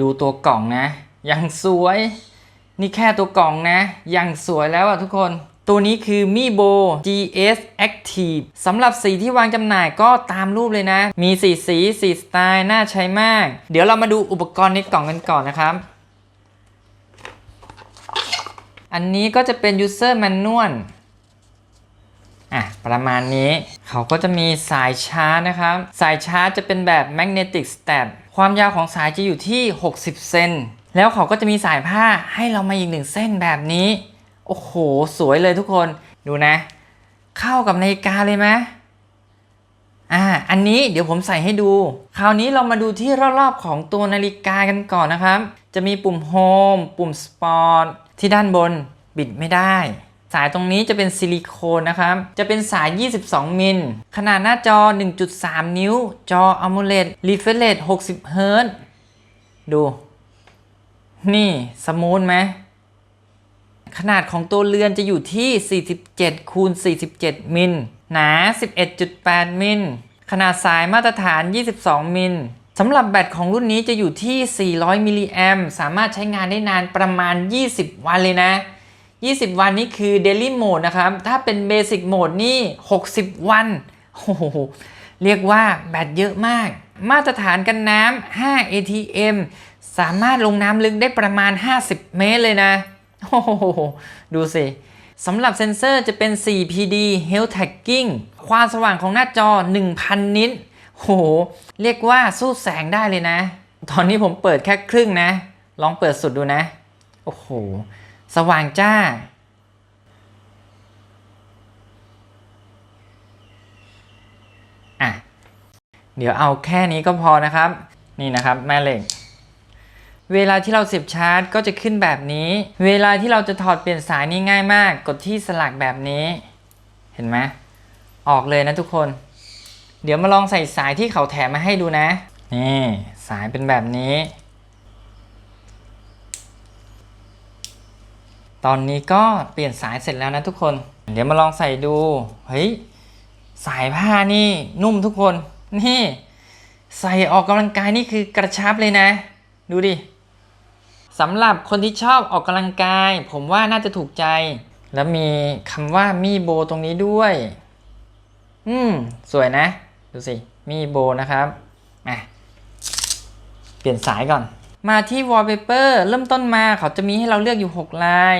ดูตัวกล่องนะ ยังสวย นี่แค่ตัวกล่องนะ ยังสวยแล้วอะทุกคน ตัวนี้คือ Mi b o GS Active สำหรับสีที่วางจำหน่ายก็ตามรูปเลยนะ มีสีสีสีสไตล์น่าใช้มาก เดี๋ยวเรามาดูอุปกรณ์ในกล่องกันก่อนนะครับ อันนี้ก็จะเป็น user manual อะ ประมาณนี้เขาก็จะมีสายชาร์จนะครับ สายชาร์จจะเป็นแบบ magnetic strap ความยาวของสายจะอยู่ที่ 60 เซน แล้วเขาก็จะมีสายผ้าให้เรามาอีกหนึ่งเส้นแบบนี้ โอ้โห สวยเลยทุกคน ดูนะ เข้ากับนาฬิกาเลยไหมอ่า อันนี้เดี๋ยวผมใส่ให้ดู คราวนี้เรามาดูที่รอบๆของตัวนาฬิกากันก่อนนะครับ จะมีปุ่มโฮมปุ่มสปอร์ตที่ด้านบนบิดไม่ได้ สายตรงนี้จะเป็นซิลิโคนนะครับ จะเป็นสาย 22 มิล ขนาดหน้าจอ 1.3 นิ้ว จอ AMOLED refresh rate 60เฮิรตดู นี่สมูทไหม ขนาดของตัวเรือนจะอยู่ที่ 47 คูณ 47 มิล หนา 11.8 มิล ขนาดสายมาตรฐาน 22 มิลสำหรับแบตของรุ่นนี้จะอยู่ที่ 400 มิลลิแอมสามารถใช้งานได้นานประมาณ 20 วันเลยนะ 20 วันนี้คือ Daily Mode นะครับ ถ้าเป็น Basic Mode นี่ 60 วัน โอ้โห เรียกว่าแบตเยอะมาก มาตรฐานกันน้ำ 5 ATM สามารถลงน้ำลึกได้ประมาณ 50 เมตรเลยนะ โอ้โห ดูสิสำหรับเซนเซอร์จะเป็น 4PD Health Tagging ความสว่างของหน้าจอ 1,000 นิตโห เรียกว่าสู้แสงได้เลยนะ ตอนนี้ผมเปิดแค่ครึ่งนะ ลองเปิดสุดดูนะ โอ้โห สว่างจ้า อะ เดี๋ยวเอาแค่นี้ก็พอนะครับ นี่นะครับแม่เหล็ก เวลาที่เราเสียบชาร์จก็จะขึ้นแบบนี้ เวลาที่เราจะถอดเปลี่ยนสายนี่ง่ายมาก กดที่สลักแบบนี้ เห็นไหม ออกเลยนะทุกคน เดี๋ยวมาลองใส่สายที่เขาแถมมาให้ดูนะ นี่ สายเป็นแบบนี้ ตอนนี้ก็เปลี่ยนสายเสร็จแล้วนะทุกคน เดี๋ยวมาลองใส่ดู เฮ้ย สายผ้านี่นุ่มทุกคน นี่ ใส่ออกกำลังกายนี่คือกระชับเลยนะ ดูดิสำหรับคนที่ชอบออกกำลังกาย ผมว่าน่าจะถูกใจ แล้วมีคำว่ามีโบตรงนี้ด้วย อืม สวยนะ ดูสิ มีโบนะครับอะเปลี่ยนสายก่อน มาที่ wallpaper เริ่มต้นมาเขาจะมีให้เราเลือกอยู่ 6 ลาย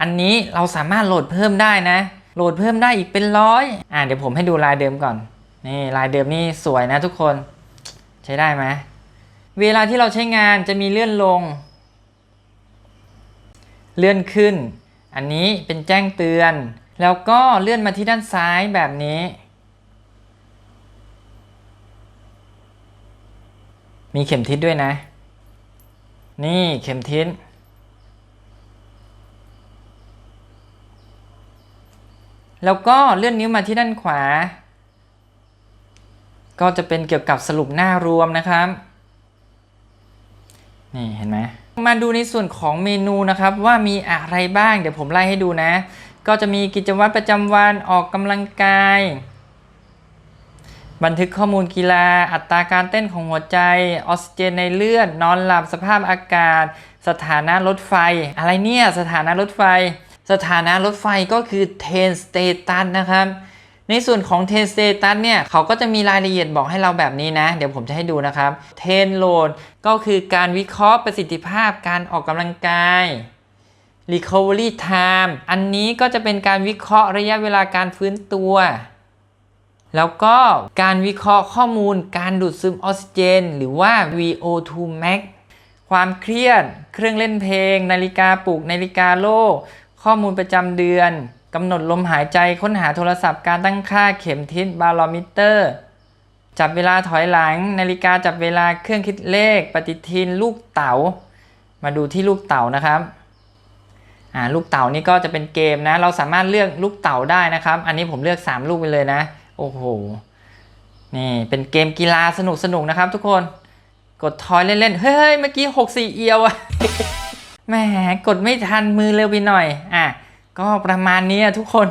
อันนี้เราสามารถโหลดเพิ่มได้นะ โหลดเพิ่มได้อีกเป็นร้อยอะเดี๋ยวผมให้ดูลายเดิมก่อน นี่ลายเดิมนี่สวยนะทุกคน ใช้ได้ไหมเวลาที่เราใช้งานจะมีเลื่อนลง เลื่อนขึ้น อันนี้เป็นแจ้งเตือน แล้วก็เลื่อนมาที่ด้านซ้ายแบบนี้ มีเข็มทิศด้วยนะ นี่เข็มทิศแล้วก็เลื่อนนิ้วมาที่ด้านขวา ก็จะเป็นเกี่ยวกับสรุปหน้ารวมนะครับ นี่เห็นไหมมาดูในส่วนของเมนูนะครับว่ามีอะไรบ้างเดี๋ยวผมไล่ให้ดูนะ ก็จะมีกิจวัตรประจำวันออกกำลังกาย บันทึกข้อมูลกีฬา อัตราการเต้นของหัวใจ ออกซิเจนในเลือด นอนหลับ สภาพอากาศ สถานะรถไฟ อะไรเนี่ย สถานะรถไฟ สถานะรถไฟก็คือเทนสเตตัสนะครับ ในส่วนของเทนสเตตัสเนี่ย เขาก็จะมีรายละเอียดบอกให้เราแบบนี้นะ เดี๋ยวผมจะให้ดูนะครับเทนโหลดก็คือการวิเคราะห์ประสิทธิภาพการออกกำลังกาย Recovery Time อันนี้ก็จะเป็นการวิเคราะห์ระยะเวลาการฟื้นตัว แล้วก็การวิเคราะห์ข้อมูล การดูดซึมออกซิเจน หรือว่า VO2 max ความเครียด เครื่องเล่นเพลง นาฬิกาปลุก นาฬิกาโลกข้อมูลประจำเดือน กำหนดลมหายใจ ค้นหาโทรศัพท์ การตั้งค่า เข็มทิศ บาโลมิเตอร์ จับเวลาถอยหลัง นาฬิกาจับเวลา เครื่องคิดเลข ปฏิทิน ลูกเต๋า มาดูที่ลูกเต๋านะครับลูกเต๋านี่ก็จะเป็นเกมนะ เราสามารถเลือกลูกเต๋าได้นะครับ อันนี้ผมเลือก 3 ลูกไปเลยนะ โอ้โห นี่เป็นเกมกีฬาสนุกสนุกนะครับทุกคน กดทอยเล่นๆ เฮ้ย เมื่อกี้6 4เอียวอะแหมกดไม่ทันมือเร็วไปหน่อย อะ ก็ประมาณนี้อะทุกคน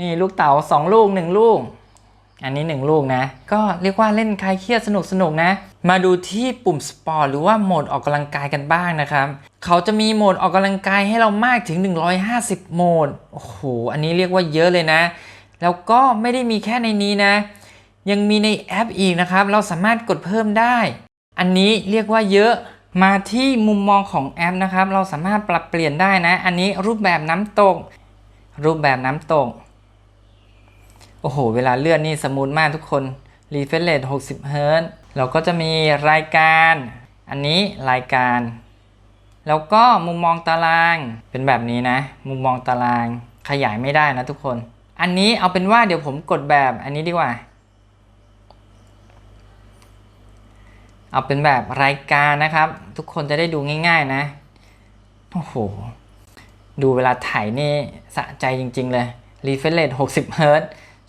นี่ลูกเต๋า2ลูก1ลูก อันนี้1ลูกนะ ก็เรียกว่าเล่นคลายเครียดสนุกสนุกนะ มาดูที่ปุ่มสปอร์ตหรือว่าโหมดออกกำลังกายกันบ้างนะครับ เขาจะมีโหมดออกกำลังกายให้เรามากถึง 150 โหมด โอ้โห อันนี้เรียกว่าเยอะเลยนะ แล้วก็ไม่ได้มีแค่ในนี้นะ ยังมีในแอปอีกนะครับ เราสามารถกดเพิ่มได้ อันนี้เรียกว่าเยอะมาที่มุมมองของแอปนะครับ เราสามารถปรับเปลี่ยนได้นะ อันนี้รูปแบบน้ำตก รูปแบบน้ำตก โอ้โห เวลาเลื่อนนี่สมูทมากทุกคน refresh rate 60เฮิร์ตเราก็จะมีรายการ อันนี้รายการ แล้วก็มุมมองตารางเป็นแบบนี้นะ มุมมองตารางขยายไม่ได้นะทุกคน อันนี้เอาเป็นว่าเดี๋ยวผมกดแบบอันนี้ดีกว่า เอาเป็นแบบรายการนะครับ ทุกคนจะได้ดูง่ายๆนะ โอ้โห ดูเวลาถ่ายนี่สะใจจริงๆเลย refresh rate 60เฮิรต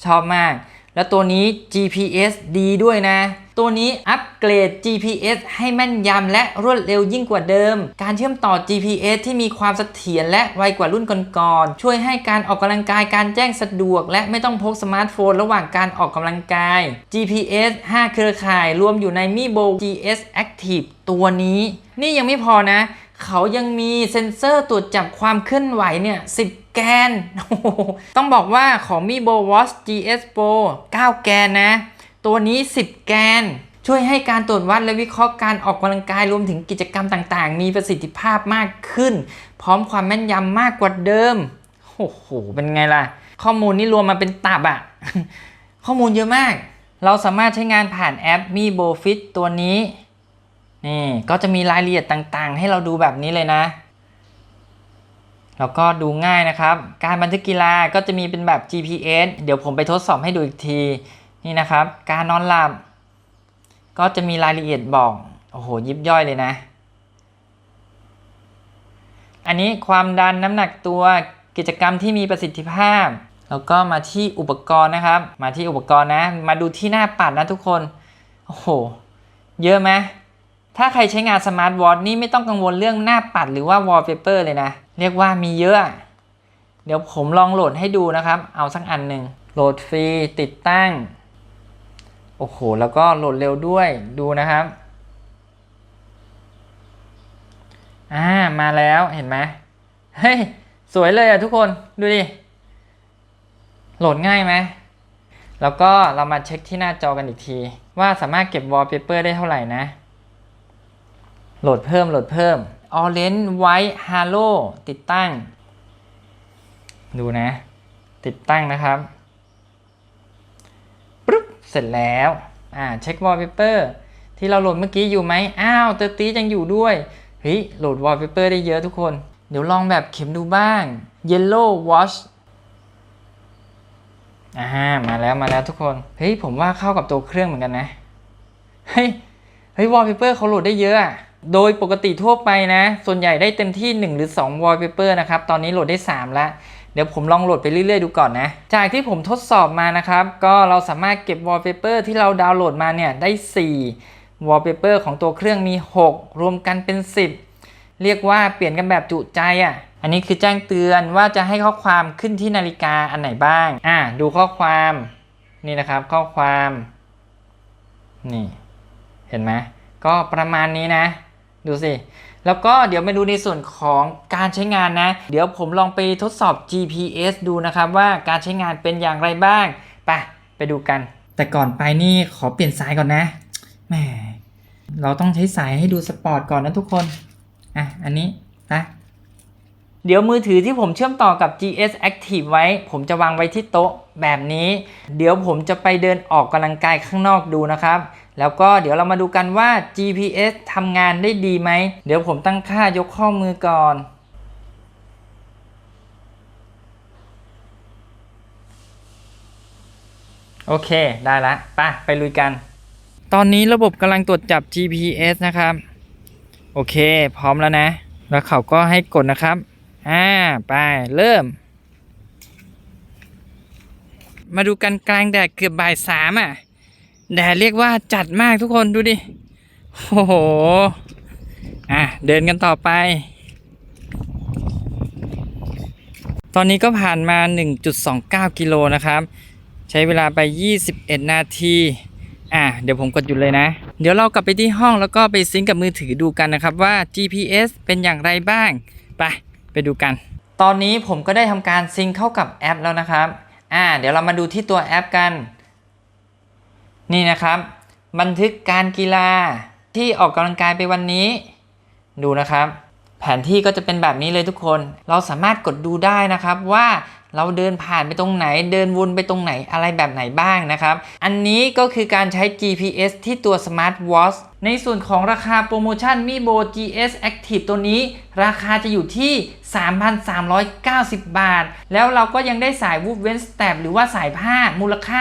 ชอบมาก แล้วตัวนี้ GPS ดีด้วยนะ ตัวนี้อัปเกรด GPS ให้แม่นยำและรวดเร็วยิ่งกว่าเดิม การเชื่อมต่อ GPS ที่มีความเสถียรและไวกว่ารุ่นก่อนๆ ช่วยให้การออกกำลังกายการแจ้งสะดวก และไม่ต้องพกสมาร์ทโฟนระหว่างการออกกำลังกาย GPS 5 เครือข่ายรวมอยู่ใน Mi Bo GS Active ตัวนี้ นี่ยังไม่พอนะ เขายังมีเซ็นเซอร์ตรวจจับความเคลื่อนไหวเนี่ย10 แกน ต้องบอกว่าของ Mi Bo Watch GS Pro 9 แกนนะ ตัวนี้ 10 แกน ช่วยให้การตรวจวัดและวิเคราะห์การออกกำลังกายรวมถึงกิจกรรมต่างๆ มีประสิทธิภาพมากขึ้น พร้อมความแม่นยำมากกว่าเดิม โอ้โห เป็นไงล่ะ ข้อมูลนี่รวมมาเป็นตับอะข้อมูลเยอะมาก เราสามารถใช้งานผ่านแอป Mi Bo Fit ตัวนี้ นี่ ก็จะมีรายละเอียดต่างๆ ให้เราดูแบบนี้เลยนะ แล้วก็ดูง่ายนะครับ การบันทึกกีฬาก็จะมีเป็นแบบ GPS เดี๋ยวผมไปทดสอบให้ดูอีกทีนี่นะครับ การนอนหลับ ก็จะมีรายละเอียดบอกโอ้โหยิบย่อยเลยนะ อันนี้ความดันน้ำหนักตัวกิจกรรมที่มีประสิทธิภาพ แล้วก็มาที่อุปกรณ์นะครับ มาที่อุปกรณ์นะ มาดูที่หน้าปัดนะทุกคนโอ้โห เยอะไหมถ้าใครใช้งานสมาร์ทวอทนี่ไม่ต้องกังวลเรื่องหน้าปัดหรือว่าวอลเปเปอร์เลยนะ เรียกว่ามีเยอะ เดี๋ยวผมลองโหลดให้ดูนะครับ เอาสักอันหนึ่งโหลดฟรีติดตั้ง โอ้โห แล้วก็โหลดเร็วด้วยดูนะครับ อ่า มาแล้วเห็นไหมเฮ้ย สวยเลยอะทุกคนดูดิ โหลดง่ายไหมแล้วก็เรามาเช็คที่หน้าจอกันอีกที ว่าสามารถเก็บวอลเปเปอร์ได้เท่าไหร่นะ โหลดเพิ่มโหลดเพิ่ม Orange White Halo ติดตั้ง ดูนะ ติดตั้งนะครับปึ๊บเสร็จแล้วอ่าเช็ควอลเปเปอร์ที่เราโหลดเมื่อกี้อยู่ไหมอ้าวเตอร์ตียังอยู่ด้วยเฮ้ยโหลดวอลเปเปอร์ได้เยอะทุกคน เดี๋ยวลองแบบเข็มดูบ้าง Yellow Watch อ่ามาแล้วมาแล้วทุกคน เฮ้ยผมว่าเข้ากับตัวเครื่องเหมือนกันนะ เฮ้ย เฮ้ยวอลเปเปอร์เขาโหลดได้เยอะอะ โดยปกติทั่วไปนะ ส่วนใหญ่ได้เต็มที่ 1 หรือ2วอลเปเปอร์นะครับ ตอนนี้โหลดได้ 3 แล้ว เดี๋ยวผมลองโหลดไปเรื่อยๆดูก่อนนะ จากที่ผมทดสอบมานะครับ ก็เราสามารถเก็บวอลเปเปอร์ที่เราดาวน์โหลดมาเนี่ยได้4วอลเปเปอร์ของตัวเครื่องมี 6 รวมกันเป็น 10 เรียกว่าเปลี่ยนกันแบบจุใจอะ่ะ อันนี้คือแจ้งเตือนว่าจะให้ข้อความขึ้นที่นาฬิกาอันไหนบ้าง อ่า ดูข้อความนี่นะครับ ข้อความ นี่ เห็นไหมก็ประมาณนี้นะ ดูสิ แล้วก็เดี๋ยวมาดูในส่วนของการใช้งานนะ เดี๋ยวผมลองไปทดสอบ GPS ดูนะครับว่าการใช้งานเป็นอย่างไรบ้าง ไป ไปดูกัน แต่ก่อนไปนี่ขอเปลี่ยนสายก่อนนะแหมเราต้องใช้สายให้ดูสปอร์ตก่อนนะทุกคน อะ อันนี้นะเดี๋ยวมือถือที่ผมเชื่อมต่อกับ GS Active ไว้ ผมจะวางไว้ที่โต๊ะแบบนี้ เดี๋ยวผมจะไปเดินออกกำลังกายข้างนอกดูนะครับ แล้วก็เดี๋ยวเรามาดูกันว่า GPS ทำงานได้ดีไหม เดี๋ยวผมตั้งค่ายกข้อมือก่อน โอเค ได้ละไปไปลุยกัน ตอนนี้ระบบกำลังตรวจจับ GPS นะครับ โอเค พร้อมแล้วนะ แล้วเขาก็ให้กดนะครับ อ่า ไป เริ่ม มาดูกันกลางแดดเกือบบ่ายสามอะ แดดเรียกว่าจัดมากทุกคนดูดิ โอ้โห อะ เดินกันต่อไป ตอนนี้ก็ผ่านมา 1.29 กิโลนะครับ ใช้เวลาไป 21 นาที อะ เดี๋ยวผมกดหยุดเลยนะ เดี๋ยวเรากลับไปที่ห้องแล้วก็ไปซิงกับมือถือดูกันนะครับว่า GPS เป็นอย่างไรบ้าง ไป ไปดูกัน ตอนนี้ผมก็ได้ทำการซิงเข้ากับแอปแล้วนะครับ อ่า เดี๋ยวเรามาดูที่ตัวแอปกัน นี่นะครับ บันทึกการกีฬาที่ออกกำลังกายไปวันนี้ ดูนะครับ แผนที่ก็จะเป็นแบบนี้เลยทุกคน เราสามารถกดดูได้นะครับว่าเราเดินผ่านไปตรงไหน เดินวนไปตรงไหนอะไรแบบไหนบ้างนะครับ อันนี้ก็คือการใช้ GPS ที่ตัว Smart Watch ในส่วนของราคาโปรโมชั่น Mi Bo GS Active ตัวนี้ ราคาจะอยู่ที่ 3,390 บาท แล้วเราก็ยังได้สาย w o o f w e n Step หรือว่าสายผ้ามูลค่า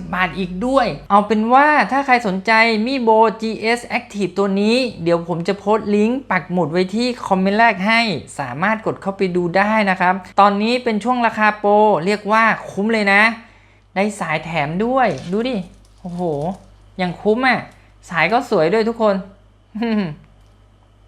590 บาทอีกด้วย เอาเป็นว่าถ้าใครสนใจ Mi Bo GS Active ตัวนี้ เดี๋ยวผมจะโพสต์ลิงก์ปักหมุดไว้ที่คอมเมนต์แรกให้ สามารถกดเข้าไปดูได้นะครับ ตอนนี้เป็นช่วงราคาโปรเรียกว่าคุ้มเลยนะ ได้สายแถมด้วย ดูดิ โอ้โห อย่างคุ้มอะ สายก็สวยด้วยทุกคน